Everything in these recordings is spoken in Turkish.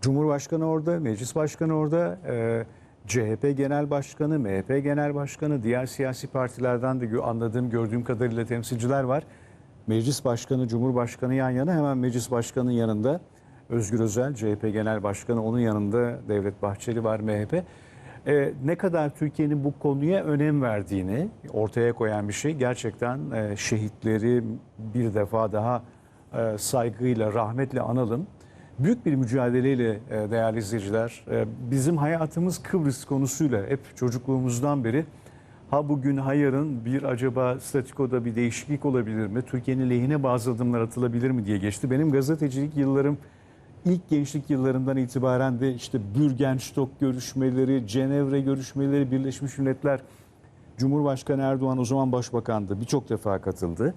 Cumhurbaşkanı orada, meclis başkanı orada, e, CHP Genel Başkanı, MHP Genel Başkanı, diğer siyasi partilerden de anladığım, gördüğüm kadarıyla temsilciler var. Meclis Başkanı, Cumhurbaşkanı yan yana hemen Meclis Başkanı'nın yanında Özgür Özel, CHP Genel Başkanı, onun yanında Devlet Bahçeli var, MHP. E, ne kadar Türkiye'nin bu konuya önem verdiğini ortaya koyan bir şey. Gerçekten e, şehitleri bir defa daha e, saygıyla, rahmetle analım. Büyük bir mücadeleyle e, değerli izleyiciler, e, bizim hayatımız Kıbrıs konusuyla hep çocukluğumuzdan beri ha bugün ha yarın bir acaba statikoda bir değişiklik olabilir mi? Türkiye'nin lehine bazı adımlar atılabilir mi diye geçti. Benim gazetecilik yıllarım ilk gençlik yıllarından itibaren de işte Bürgenstock görüşmeleri, Cenevre görüşmeleri, Birleşmiş Milletler Cumhurbaşkanı Erdoğan o zaman başbakandı. Birçok defa katıldı.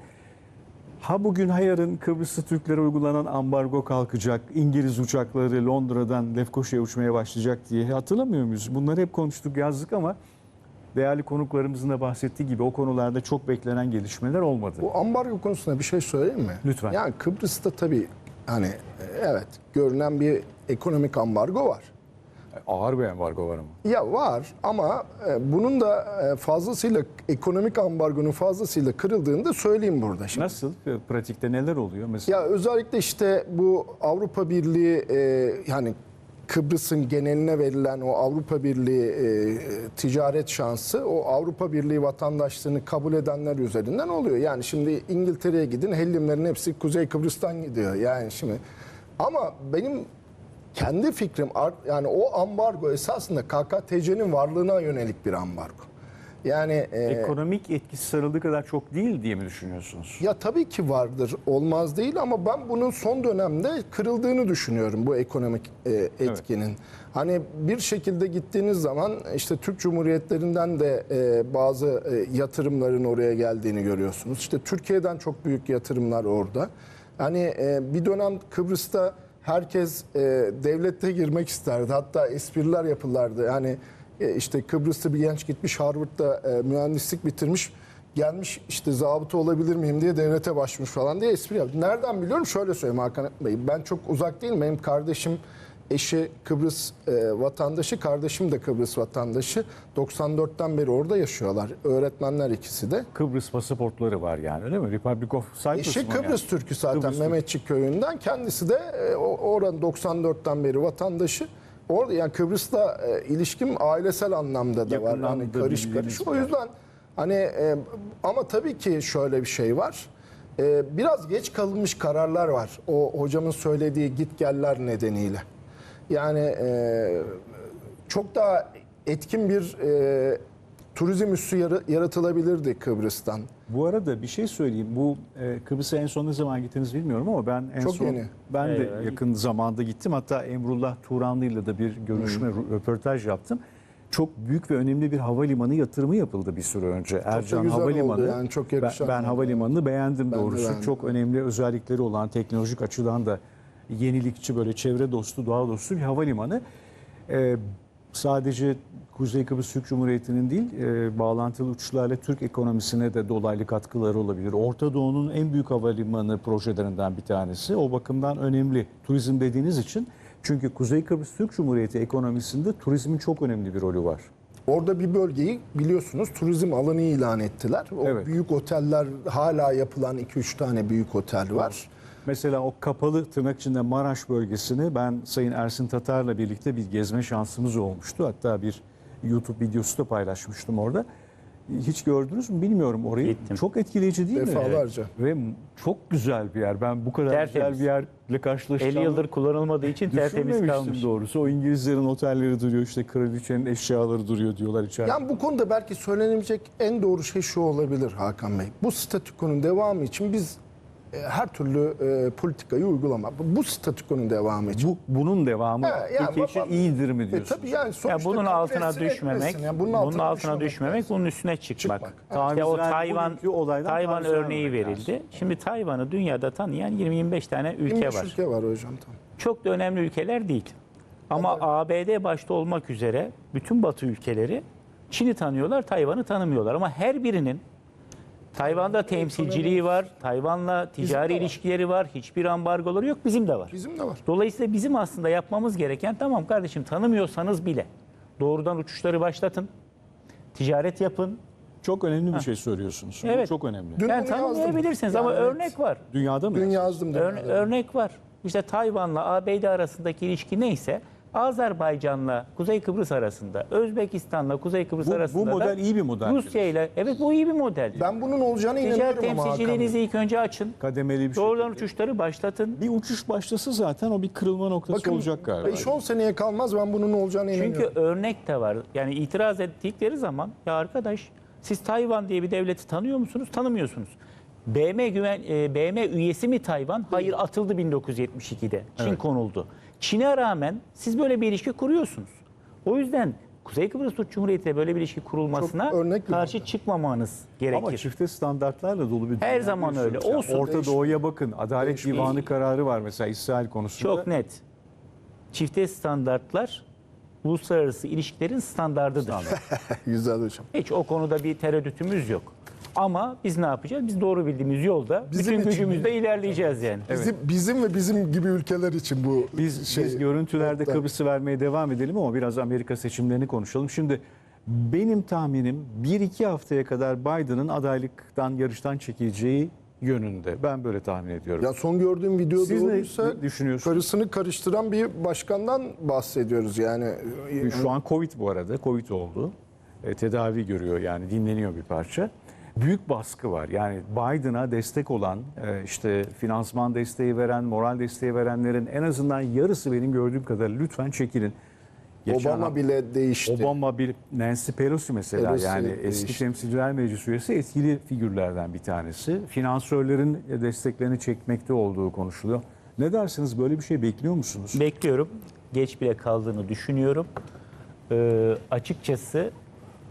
Ha bugün ha yarın Kıbrıslı Türklere uygulanan ambargo kalkacak. İngiliz uçakları Londra'dan Lefkoşa'ya uçmaya başlayacak diye hatırlamıyor muyuz? Bunları hep konuştuk yazdık ama değerli konuklarımızın da bahsettiği gibi o konularda çok beklenen gelişmeler olmadı. Bu ambargo konusunda bir şey söyleyeyim mi? Lütfen. Yani Kıbrıs'ta tabii hani evet görünen bir ekonomik ambargo var. Ağır bir ambargo var ama. Ya var ama e, bunun da e, fazlasıyla ekonomik ambargonun fazlasıyla kırıldığını da söyleyeyim burada şimdi. Nasıl? Pratikte neler oluyor? Mesela Ya özellikle işte bu Avrupa Birliği e, yani Kıbrıs'ın geneline verilen o Avrupa Birliği e, ticaret şansı o Avrupa Birliği vatandaşlığını kabul edenler üzerinden oluyor. Yani şimdi İngiltere'ye gidin hellimlerin hepsi Kuzey Kıbrıs'tan gidiyor. Yani şimdi ama benim kendi fikrim yani o ambargo esasında KKTC'nin varlığına yönelik bir ambargo. Yani e, ekonomik etkisi sarıldığı kadar çok değil diye mi düşünüyorsunuz? ya tabii ki vardır, olmaz değil ama ben bunun son dönemde kırıldığını düşünüyorum bu ekonomik e, etkinin. Hani bir şekilde gittiğiniz zaman işte Türk Cumhuriyetlerinden de e, bazı e, yatırımların oraya geldiğini görüyorsunuz. İşte Türkiye'den çok büyük yatırımlar orada. Hani e, bir dönem Kıbrıs'ta herkes e, devlette girmek isterdi. Hatta espriler yapılardı. Yani e, işte Kıbrıs'ta bir genç gitmiş Harvard'da e, mühendislik bitirmiş. Gelmiş işte zabıta olabilir miyim diye devlete başvurmuş falan diye espri yaptı. Nereden biliyorum? Şöyle söyleyeyim Hakan Bey. Ben çok uzak değilim. Benim kardeşim eşi Kıbrıs e, vatandaşı, kardeşim de Kıbrıs vatandaşı. 94'ten beri orada yaşıyorlar. Öğretmenler ikisi de. Kıbrıs pasaportları var yani öyle mi? Republic of Cyprus Eşi Kıbrıs yani? Türk'ü zaten Kıbrıs. Mehmetçik köyünden. Kendisi de e, oranın 94'ten beri vatandaşı. Orada yani Kıbrıs'la e, ilişkim ailesel anlamda da var. Hani karış karış. O yüzden hani e, ama tabii ki şöyle bir şey var. E, biraz geç kalınmış kararlar var. O hocamın söylediği git geller nedeniyle. Yani e, çok daha etkin bir e, turizm üssü yara- yaratılabilirdi Kıbrıs'tan. Bu arada bir şey söyleyeyim. Bu e, Kıbrıs'a en son ne zaman gittiniz bilmiyorum ama ben en Çok son yeni. ben de Evet. yakın zamanda gittim. Hatta Emrullah Turanlı'yla da bir görüşme, röportaj yaptım. Çok büyük ve önemli bir havalimanı yatırımı yapıldı bir süre önce. Ercan güzel oldu Havalimanı. yani, çok ben, ben havalimanını beğendim Ben de doğrusu. beğendim. Çok önemli özellikleri olan teknolojik açıdan da yenilikçi böyle çevre dostu, doğa dostu bir havalimanı. Ee, sadece Kuzey Kıbrıs Türk Cumhuriyeti'nin değil, e, bağlantılı uçuşlarla Türk ekonomisine de dolaylı katkıları olabilir. Orta Doğu'nun en büyük havalimanı projelerinden bir tanesi. O bakımdan önemli turizm dediğiniz için. Çünkü Kuzey Kıbrıs Türk Cumhuriyeti ekonomisinde turizmin çok önemli bir rolü var. Orada bir bölgeyi biliyorsunuz turizm alanı ilan ettiler. O Evet. büyük oteller hala yapılan 2-3 tane büyük otel var. Mesela o kapalı tırnak içinde Maraş bölgesini ben Sayın Ersin Tatar'la birlikte bir gezme şansımız olmuştu. Hatta bir YouTube videosu da paylaşmıştım orada. Hiç gördünüz mü bilmiyorum orayı. Gittim. Çok etkileyici değil mi? Defalarca. Ve çok güzel bir yer. Ben bu kadar Tertemiz. güzel bir yerle karşılaşacağımı 50 yıldır kullanılmadığı için tertemiz kalmış. doğrusu. O İngilizlerin otelleri duruyor işte kraliçenin eşyaları duruyor diyorlar içeride. Yani bu konuda belki söylenebilecek en doğru şey şu olabilir Hakan Bey. Bu statükonun devamı için biz her türlü e, politikayı uygulama. Bu- Bu statükonun devamı için. bu bunun devamı Ha, yani Türkiye için iyidir mi E, diyorsunuz? tabii yani Ya sonuçta bunun altına düşmemek. Yani bunun, altına, düşmemek, lazım. bunun üstüne çıkmak. Çıkmak. İşte o Tayvan, Tayvan örneği verildi. Şimdi Tayvan'ı dünyada tanıyan 20-25 tane ülke 25 var. ülke var hocam tamam. Çok da önemli ülkeler değil. Ama ABD başta olmak üzere bütün Batı ülkeleri Çin'i tanıyorlar, Tayvan'ı tanımıyorlar. Ama her birinin Tayvan'da temsilciliği var. Tayvan'la ticari var. ilişkileri var. Hiçbir ambargoları yok. Bizim de var. Bizim de var. Dolayısıyla bizim aslında yapmamız gereken tamam kardeşim tanımıyorsanız bile doğrudan uçuşları başlatın. Ticaret yapın. Çok önemli bir şey söylüyorsunuz. Bu Evet. çok önemli. Dün Yani bunu yazdım. tanımlayabilirsiniz ama Yani örnek var. Dünyada mı? Dün yazdım. Ör- örnek var. İşte Tayvan'la ABD arasındaki ilişki neyse Azerbaycan'la Kuzey Kıbrıs arasında, Özbekistan'la Kuzey Kıbrıs Bu- bu arasında da model iyi bir model Rusya ile evet bu iyi bir model. Ben bunun olacağına Ticaret inanıyorum ama temsilciliğinizi ilk önce açın. Kademeli bir şey. Doğrudan uçuşları başlatın. Bir uçuş başlasa zaten o bir kırılma noktası Bakın olacak galiba. 5-10 seneye kalmaz ben bunun olacağına inanıyorum. Çünkü örnek de var. Yani itiraz ettikleri zaman ya arkadaş siz Tayvan diye bir devleti tanıyor musunuz? Tanımıyorsunuz. BM güven e, BM üyesi mi Tayvan? Hayır atıldı 1972'de. Çin konuldu. Çin'e rağmen siz böyle bir ilişki kuruyorsunuz. O yüzden Kuzey Kıbrıs Türk Cumhuriyeti ile böyle bir ilişki kurulmasına örnek karşı model. çıkmamanız gerekir. Ama çifte standartlarla dolu bir Her zaman öyle. yaşıyoruz. Olsun. Orta Değiş- Doğu'ya bakın. Adalet Değişmez. Divanı kararı var mesela İsrail konusunda. Çok net. Çifte standartlar uluslararası ilişkilerin standardıdır. Güzel hocam. Hiç o konuda bir tereddütümüz yok. Ama biz ne yapacağız? Biz doğru bildiğimiz yolda Bizim bütün gücümüzle ilerleyeceğiz yani. Bizim, bizim ve bizim gibi ülkeler için bu Biz, şey. biz görüntülerde nokta. Kıbrıs'ı vermeye devam edelim ama biraz Amerika seçimlerini konuşalım. Şimdi benim tahminim 1-2 haftaya kadar Biden'ın adaylıktan, yarıştan çekileceği yönünde. Ben böyle tahmin ediyorum. Ya son gördüğüm video Siz ne doğruysa düşünüyorsunuz? karısını karıştıran bir başkandan bahsediyoruz yani. Şu an Covid bu arada. Covid oldu. E, tedavi görüyor yani dinleniyor bir parça. Büyük baskı var. Yani Biden'a destek olan, e, işte finansman desteği veren, moral desteği verenlerin en azından yarısı benim gördüğüm kadarıyla lütfen çekilin. Geçen Obama bile değişti. Obama bir Nancy Pelosi mesela Pelosi yani değişti. eski temsilciler meclisi üyesi etkili figürlerden bir tanesi. Finansörlerin desteklerini çekmekte olduğu konuşuluyor. Ne dersiniz böyle bir şey bekliyor musunuz? Bekliyorum. Geç bile kaldığını düşünüyorum. Ee, açıkçası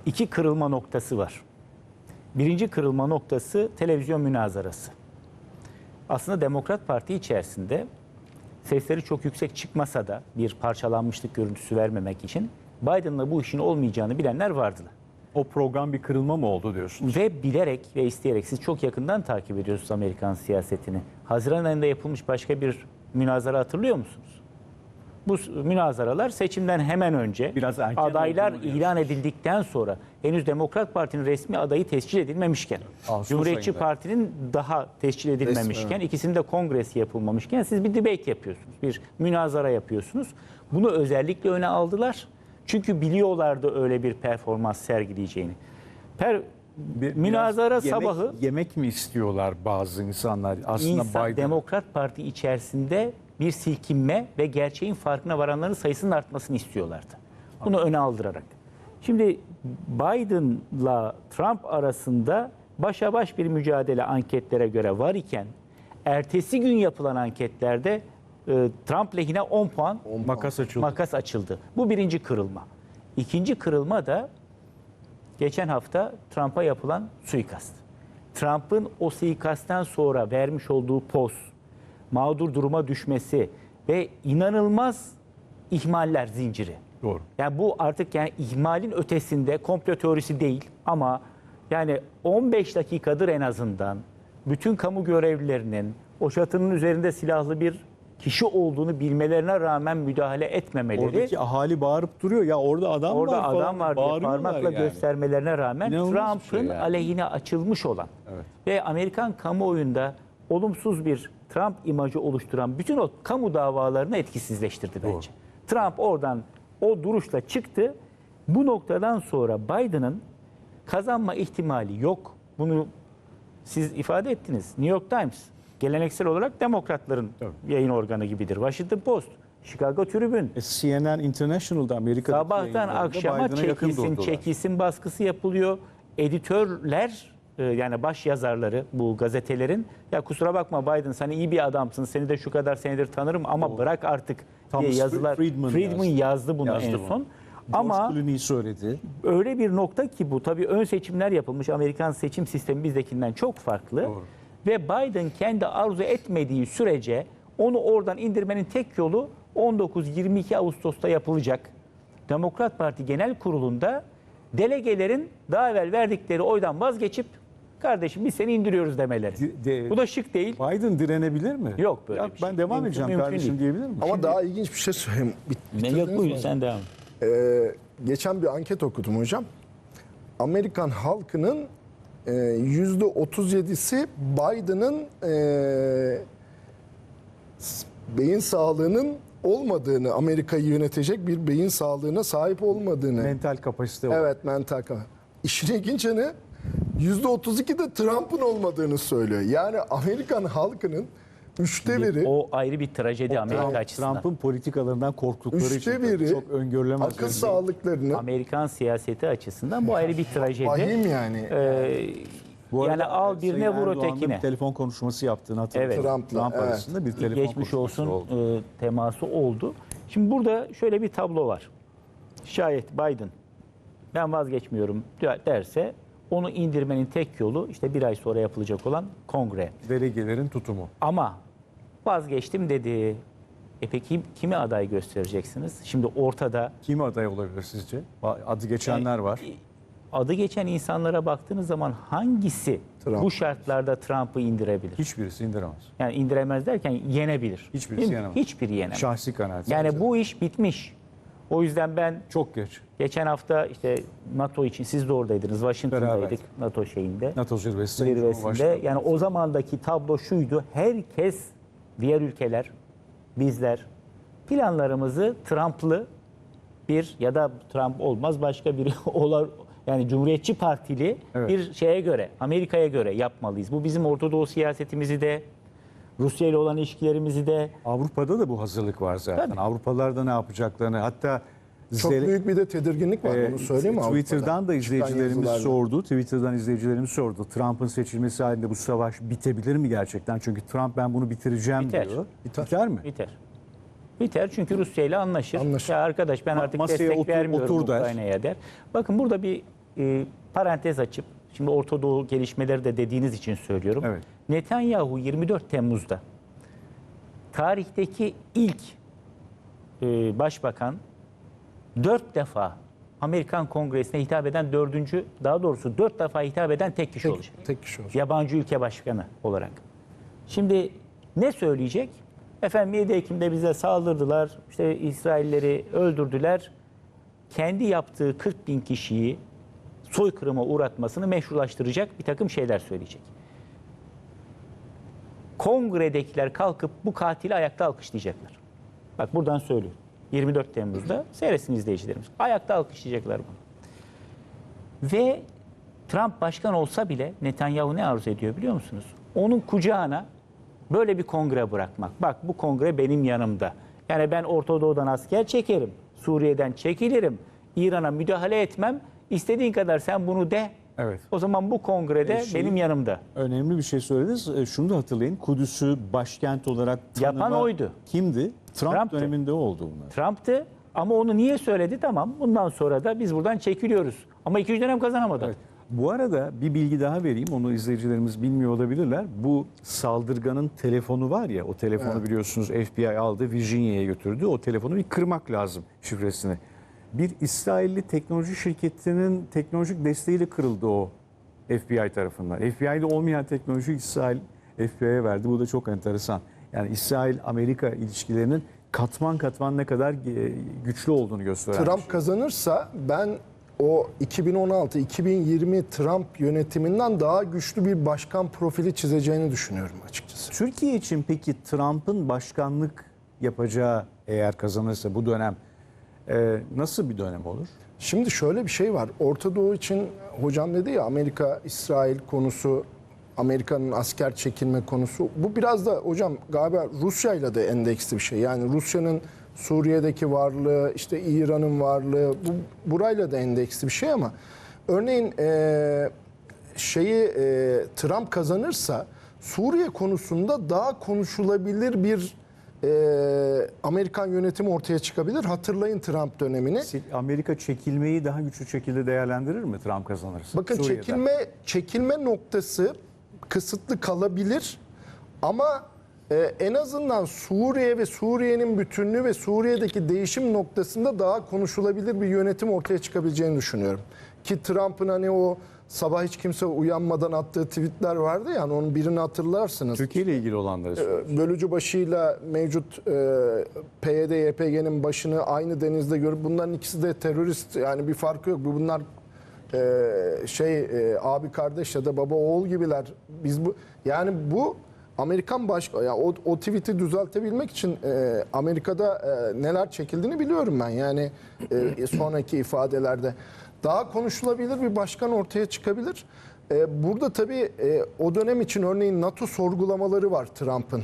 iki kırılma noktası var. Birinci kırılma noktası televizyon münazarası. Aslında Demokrat Parti içerisinde sesleri çok yüksek çıkmasa da bir parçalanmışlık görüntüsü vermemek için Biden'la bu işin olmayacağını bilenler vardılar. O program bir kırılma mı oldu diyorsunuz? Ve bilerek ve isteyerek siz çok yakından takip ediyorsunuz Amerikan siyasetini. Haziran ayında yapılmış başka bir münazara hatırlıyor musunuz? Bu münazaralar seçimden hemen önce Biraz erken adaylar ilan edildikten sonra henüz Demokrat Parti'nin resmi adayı tescil edilmemişken, Ağustos Cumhuriyetçi ayında. Parti'nin daha tescil edilmemişken, ikisinin de kongresi yapılmamışken siz bir debate yapıyorsunuz. Bir münazara yapıyorsunuz. Bunu özellikle öne aldılar. Çünkü biliyorlardı öyle bir performans sergileyeceğini. Per, Bir- münazara biraz yemek- sabahı Yemek mi istiyorlar bazı insanlar? Aslında insan Biden Demokrat Parti içerisinde bir silkinme ve gerçeğin farkına varanların sayısının artmasını istiyorlardı. Bunu öne aldırarak. Şimdi Biden'la Trump arasında başa baş bir mücadele anketlere göre var iken ertesi gün yapılan anketlerde e, Trump lehine 10 puan makas açıldı. makas açıldı. Bu birinci kırılma. İkinci kırılma da geçen hafta Trump'a yapılan suikast. Trump'ın o suikastten sonra vermiş olduğu poz, mağdur duruma düşmesi ve inanılmaz ihmaller zinciri. Doğru. Yani bu artık yani ihmalin ötesinde komplo teorisi değil ama yani 15 dakikadır en azından bütün kamu görevlilerinin o çatının üzerinde silahlı bir kişi olduğunu bilmelerine rağmen müdahale etmemeleri. Oradaki ahali bağırıp duruyor. Ya orada adam Orada var falan. adam var diye parmakla yani. göstermelerine rağmen bir Trump'ın şey yani. aleyhine açılmış olan Evet. ve Amerikan kamuoyunda olumsuz bir Trump imajı oluşturan bütün o kamu davalarını etkisizleştirdi bence. Trump oradan o duruşla çıktı. Bu noktadan sonra Biden'ın kazanma ihtimali yok. Bunu siz ifade ettiniz. New York Times geleneksel olarak demokratların Tabii. yayın organı gibidir. Washington Post, Chicago Tribune, E, CNN International'da Amerika'daki Sabahtan akşama çekilsin, çekilsin baskısı yapılıyor. Editörler e, yani baş yazarları bu gazetelerin ya kusura bakma Biden sen iyi bir adamsın seni de şu kadar senedir tanırım ama bırak artık Thomas diye yazılar. Friedman Friedman, yazdı. yazdı. bunu Yazdı en bunu. son. George Ama Clooney söyledi. öyle bir nokta ki bu tabii ön seçimler yapılmış. Amerikan seçim sistemi bizdekinden çok farklı. Doğru. Ve Biden kendi arzu etmediği sürece onu oradan indirmenin tek yolu 19-22 Ağustos'ta yapılacak. Demokrat Parti Genel Kurulu'nda delegelerin daha evvel verdikleri oydan vazgeçip kardeşim biz seni indiriyoruz demeleri. Di- de- Bu da şık değil. Biden direnebilir mi? Yok böyle Ya bir şey. Ben devam Mümkün- edeceğim mümkün kardeşim değil. diyebilir mi? Ama daha ilginç bir şey söyleyeyim. Bit- Ne yok buyurun sen devam. Ee, geçen bir anket okudum hocam. Amerikan halkının e, yüzde 37'si Biden'ın e, beyin sağlığının olmadığını, Amerika'yı yönetecek bir beyin sağlığına sahip olmadığını. Mental kapasite var. Evet mental kafa. İşin ilginç yanı 32 de Trump'ın olmadığını söylüyor. Yani Amerikan halkının üçte biri O ayrı bir trajedi Amerika Trump- açısından. Trump'ın politikalarından korktukları için üçte tabii biri çok öngörülemez. akıl sağlıklarını Amerikan siyaseti açısından bu ayrı bir trajedi. vahim yani. Ee, Bu arada yani al Sayın birine vur Erdoğan'ın ötekine. bir telefon konuşması yaptığını hatırlıyorum. Evet. Trump'la, Trump evet. arasında bir telefon geçmiş olsun oldu. e, teması oldu. Şimdi burada şöyle bir tablo var. Şayet Biden ben vazgeçmiyorum derse onu indirmenin tek yolu işte bir ay sonra yapılacak olan kongre. Delegelerin tutumu. Ama vazgeçtim dedi. E peki kimi aday göstereceksiniz? Şimdi ortada Kim aday olabilir sizce? Adı geçenler var. adı geçen insanlara baktığınız zaman hangisi Trump. bu şartlarda Trump'ı indirebilir? Hiçbirisi indiremez. Yani indiremez derken yenebilir. Hiçbirisi yenemez. Hiçbiri yenemez. Şahsi kanaat. Yani bu iş bitmiş. O yüzden ben çok geç. geçen hafta işte NATO için siz de oradaydınız. Washington'daydık Beraberdik. NATO şeyinde. NATO zirvesi zirvesinde. Yani o zamandaki tablo şuydu. Herkes, diğer ülkeler, bizler planlarımızı Trump'lı bir ya da Trump olmaz başka biri olar yani Cumhuriyetçi Partili Evet. bir şeye göre, Amerika'ya göre yapmalıyız. Bu bizim Orta Doğu siyasetimizi de, Rusya ile olan ilişkilerimizi de Avrupa'da da bu hazırlık var zaten. Tabii. Avrupalılar da ne yapacaklarını hatta Çok Zele- büyük bir de tedirginlik var. Ee, Bunu söyleyeyim mi? Twitter'dan da izleyicilerimiz sordu. Twitter'dan izleyicilerimiz sordu. Trump'ın seçilmesi halinde bu savaş bitebilir mi gerçekten? Çünkü Trump ben bunu bitireceğim Biter. diyor. Biter. mi? biter. Biter çünkü Rusya ile anlaşır. Anlaşır. Ya arkadaş ben Ma- artık masaya destek otur- vermiyorum otur der. Ukrayna'ya der. Bakın burada bir e, parantez açıp şimdi Orta Doğu gelişmeleri de dediğiniz için söylüyorum. Evet. Netanyahu 24 Temmuz'da tarihteki ilk e, başbakan dört defa Amerikan Kongresi'ne hitap eden dördüncü, daha doğrusu dört defa hitap eden tek kişi olacak. Tek, tek kişi olacak. Yabancı ülke başkanı olarak. Şimdi ne söyleyecek? Efendim 7 Ekim'de bize saldırdılar, işte İsrailleri öldürdüler. Kendi yaptığı 40 bin kişiyi soykırıma uğratmasını meşrulaştıracak bir takım şeyler söyleyecek. Kongredekiler kalkıp bu katili ayakta alkışlayacaklar. Bak buradan söylüyorum. 24 Temmuz'da seyretsin izleyicilerimiz. Ayakta alkışlayacaklar bunu. Ve Trump başkan olsa bile Netanyahu ne arzu ediyor biliyor musunuz? Onun kucağına böyle bir kongre bırakmak. Bak bu kongre benim yanımda. Yani ben Orta Doğu'dan asker çekerim. Suriye'den çekilirim. İran'a müdahale etmem. İstediğin kadar sen bunu de. Evet. O zaman bu kongrede E, şey- benim yanımda. Önemli bir şey söylediniz. E, Şunu da hatırlayın. Kudüs'ü başkent olarak Yapan tanıma oydu. Kimdi? Trump Trump'tı. döneminde oldu bunlar. Trump'tı ama onu niye söyledi? Tamam bundan sonra da biz buradan çekiliyoruz. Ama ikinci dönem kazanamadı. Evet. Bu arada bir bilgi daha vereyim. Onu izleyicilerimiz bilmiyor olabilirler. Bu saldırganın telefonu var ya, o telefonu biliyorsunuz FBI aldı, Virginia'ya götürdü. O telefonu bir kırmak lazım şifresini. Bir İsrailli teknoloji şirketinin teknolojik desteğiyle kırıldı o FBI tarafından. FBI'de olmayan teknoloji İsrail FBI'ye verdi. Bu da çok enteresan. Yani İsrail-Amerika ilişkilerinin katman katman ne kadar e, güçlü olduğunu gösteren. Trump şey. kazanırsa ben o 2016-2020 Trump yönetiminden daha güçlü bir başkan profili çizeceğini düşünüyorum açıkçası. Türkiye için peki Trump'ın başkanlık yapacağı eğer kazanırsa bu dönem e, nasıl bir dönem olur? Şimdi şöyle bir şey var. Orta Doğu için hocam dedi ya Amerika-İsrail konusu, Amerika'nın asker çekilme konusu. Bu biraz da hocam galiba Rusya ile de endeksli bir şey. Yani Rusya'nın Suriye'deki varlığı, işte İran'ın varlığı bu burayla da endeksli bir şey ama örneğin eee, şeyi eee, Trump kazanırsa Suriye konusunda daha konuşulabilir bir eee, Amerikan yönetimi ortaya çıkabilir. Hatırlayın Trump dönemini. Amerika çekilmeyi daha güçlü şekilde değerlendirir mi Trump kazanırsa? Bakın Suriye'den? çekilme çekilme noktası kısıtlı kalabilir ama e, en azından Suriye ve Suriye'nin bütünlüğü ve Suriye'deki değişim noktasında daha konuşulabilir bir yönetim ortaya çıkabileceğini düşünüyorum. Ki Trump'ın hani o sabah hiç kimse uyanmadan attığı tweetler vardı yani onun birini hatırlarsınız. Türkiye ile ilgili olanları söylüyorum. bölücü başıyla mevcut e, PYD, YPG'nin başını aynı denizde görüp bunların ikisi de terörist yani bir farkı yok. Bu Bunlar e, şey e, abi kardeş ya da baba oğul gibiler. Biz bu yani bu Amerikan baş ya o, o tweet'i düzeltebilmek için e, Amerika'da e, neler çekildiğini biliyorum ben. Yani e, sonraki ifadelerde daha konuşulabilir bir başkan ortaya çıkabilir. E, burada tabii e, o dönem için örneğin NATO sorgulamaları var Trump'ın.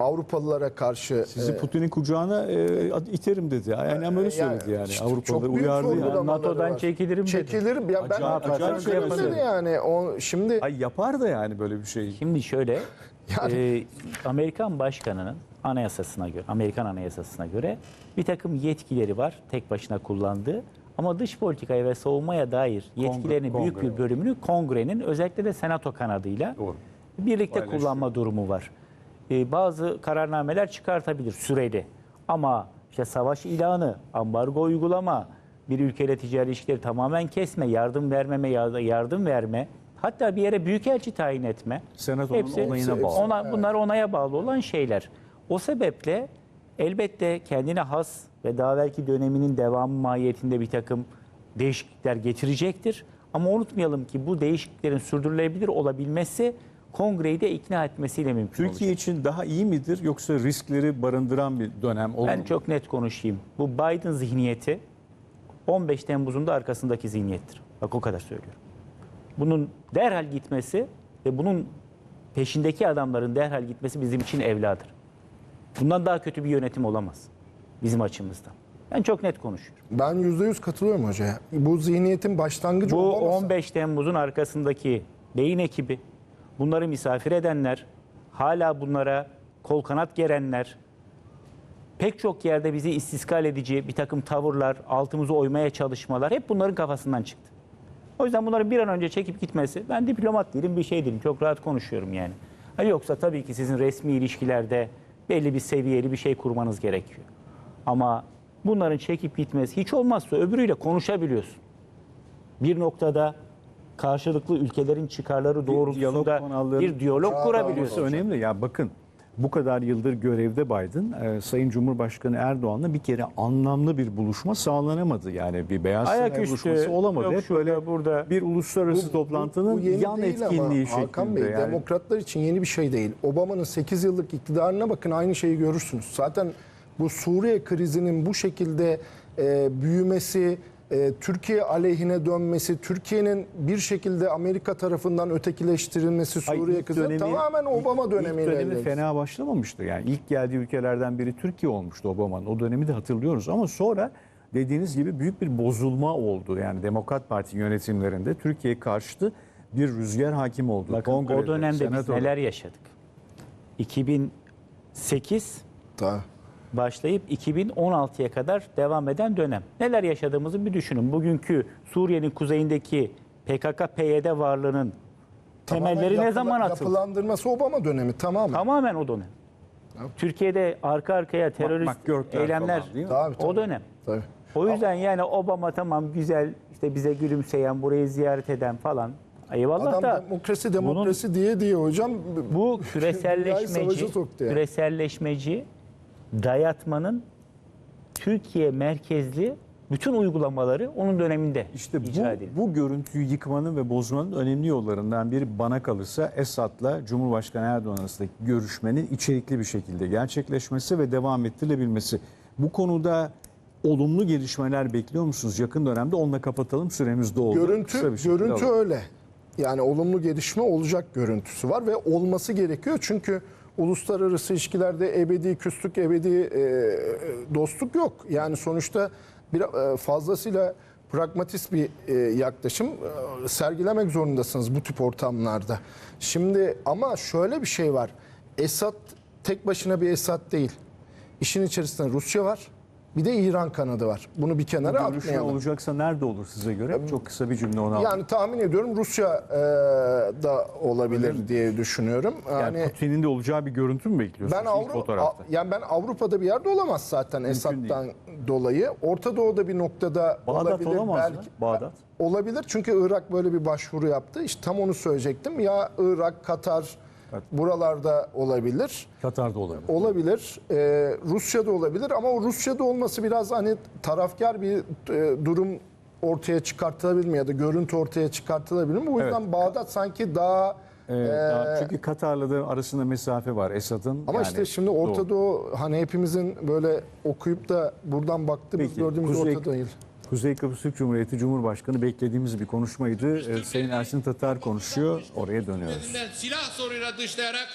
Avrupalılara karşı. Sizi e, Putin'in kucağına e, iterim dedi. Yani öyle söyledi yani. işte Avrupalıları çok büyük uyardı yani. NATO'dan var. çekilirim dedi. Çekilirim. Ya ben Acayip- Acayip, dedi söyledi. yani. O şimdi Ay yapar da yani böyle bir şey. Şimdi şöyle, Yani- e, Amerikan başkanının anayasasına göre, Amerikan anayasasına göre bir takım yetkileri var tek başına kullandığı. Ama dış politikaya ve savunmaya dair yetkilerinin büyük kongre bir bölümünü kongrenin özellikle de senato kanadıyla Doğru. birlikte Paylaşıyor. kullanma durumu var. E, bazı kararnameler çıkartabilir süreli. Ama işte savaş ilanı, ambargo uygulama, bir ülkeyle ticari ilişkileri tamamen kesme, yardım vermeme, yardım- yardım verme, hatta bir yere büyükelçi tayin etme. Senato'nun onayına hepsi- bağlı. Ona, bunlar onaya bağlı olan şeyler. O sebeple elbette kendine has ve daha belki döneminin devamı mahiyetinde bir takım değişiklikler getirecektir. Ama unutmayalım ki bu değişikliklerin sürdürülebilir olabilmesi kongreyi de ikna etmesiyle mümkün Türkiye olacak. için daha iyi midir yoksa riskleri barındıran bir dönem olur Ben mu? çok net konuşayım. Bu Biden zihniyeti 15 Temmuz'un da arkasındaki zihniyettir. Bak o kadar söylüyorum. Bunun derhal gitmesi ve bunun peşindeki adamların derhal gitmesi bizim için evladır. Bundan daha kötü bir yönetim olamaz bizim açımızdan. Ben çok net konuşuyorum. ben yüzde yüz katılıyorum hocaya. Bu zihniyetin başlangıcı Bu olmasa- 15 Temmuz'un arkasındaki beyin ekibi, bunları misafir edenler, hala bunlara kol kanat gerenler, pek çok yerde bizi istiskal edici bir takım tavırlar, altımızı oymaya çalışmalar hep bunların kafasından çıktı. O yüzden bunları bir an önce çekip gitmesi, ben diplomat değilim bir şey değilim, çok rahat konuşuyorum yani. Ha yoksa tabii ki sizin resmi ilişkilerde belli bir seviyeli bir şey kurmanız gerekiyor. Ama bunların çekip gitmesi hiç olmazsa öbürüyle konuşabiliyorsun bir noktada karşılıklı ülkelerin çıkarları diyalog doğrultusunda kanalları- bir diyalog kurabiliyorsun. önemli. Ya bakın bu kadar yıldır görevde Biden, e, Sayın Cumhurbaşkanı Erdoğan'la bir kere anlamlı bir buluşma sağlanamadı. Yani bir Beyaz Saray buluşması olamadı. yok Hep böyle burada. bir uluslararası toplantının Bu yeni yan değil ama etkinliği Hakan şeklinde. Bey, yani. demokratlar için yeni bir şey değil. Obama'nın 8 yıllık iktidarına bakın aynı şeyi görürsünüz. Zaten bu Suriye krizinin bu şekilde e, büyümesi, e, Türkiye aleyhine dönmesi, Türkiye'nin bir şekilde Amerika tarafından ötekileştirilmesi Suriye dönemi- tamamen Obama ilk- dönemiyle. İlk dönemi fena başlamamıştı. Yani ilk geldiği ülkelerden biri Türkiye olmuştu Obama'nın. O dönemi de hatırlıyoruz ama sonra dediğiniz gibi büyük bir bozulma oldu. Yani Demokrat Parti yönetimlerinde Türkiye karşıtı bir rüzgar hakim oldu. Bakın Kongrede, o dönemde biz neler yaşadık? 2008 Ta- başlayıp 2016'ya kadar devam eden dönem. Neler yaşadığımızı bir düşünün. Bugünkü Suriye'nin kuzeyindeki PKK-PYD varlığının temelleri tamamen ne yapıla- zaman atıldı? Yapılandırması Obama dönemi tamamen. Tamamen o dönem. Türkiye'de arka arkaya terörist McGurk'ler eylemler falan değil mi? Tabii, tabii. o dönem. Tabii. O yüzden yani Obama tamam güzel işte bize gülümseyen, burayı ziyaret eden falan. Eyvallah Adam da demokrasi bunun- demokrasi diye diye hocam bu küreselleşmeci, yani. küreselleşmeci dayatmanın Türkiye merkezli bütün uygulamaları onun döneminde İşte icra bu, edildi. bu görüntüyü yıkmanın ve bozmanın önemli yollarından biri bana kalırsa Esad'la Cumhurbaşkanı Erdoğan arasındaki görüşmenin içerikli bir şekilde gerçekleşmesi ve devam ettirilebilmesi. Bu konuda olumlu gelişmeler bekliyor musunuz? Yakın dönemde onunla kapatalım süremiz doldu. Görüntü bir görüntü alalım. öyle. Yani olumlu gelişme olacak görüntüsü var ve olması gerekiyor çünkü uluslararası ilişkilerde ebedi küslük, ebedi e, dostluk yok. Yani sonuçta bir e, fazlasıyla pragmatist bir e, yaklaşım e, sergilemek zorundasınız bu tip ortamlarda. Şimdi ama şöyle bir şey var. Esad tek başına bir Esad değil. İşin içerisinde Rusya var. Bir de İran kanadı var. Bunu bir kenara Görüşme atmayalım. olacaksa nerede olur size göre? Çok kısa bir cümle alayım. Yani tahmin ediyorum Rusya e, da olabilir diye düşünüyorum. Yani Yani Putin'in de olacağı bir görüntü mü bekliyorsunuz ben ilk Avrupa fotoğrafta? yani ben Avrupa'da bir yerde olamaz zaten Esad'dan dolayı. Orta Doğu'da bir noktada Bağdat olabilir olamaz mı? belki. Bağdat. Olabilir çünkü Irak böyle bir başvuru yaptı. İşte tam onu söyleyecektim. Ya Irak, Katar buralarda olabilir. Katar'da olabilir. Olabilir. Ee, Rusya'da olabilir ama o Rusya'da olması biraz hani tarafkar bir e, durum ortaya çıkartılabilir mi ya da görüntü ortaya çıkartılabilir mi? O yüzden Evet. Bağdat sanki daha Evet, e, daha- çünkü Katar'la da arasında mesafe var Esad'ın. ama yani işte şimdi. Orta Doğu hani hepimizin böyle okuyup da buradan baktığımız Peki, gördüğümüz Kuzey- Orta değil. Kuzey Kıbrıs Türk Cumhuriyeti Cumhurbaşkanı beklediğimiz bir konuşmaydı. Ee, Sayın Ersin Tatar konuşuyor. Oraya dönüyoruz. Silah soruyla dışlayarak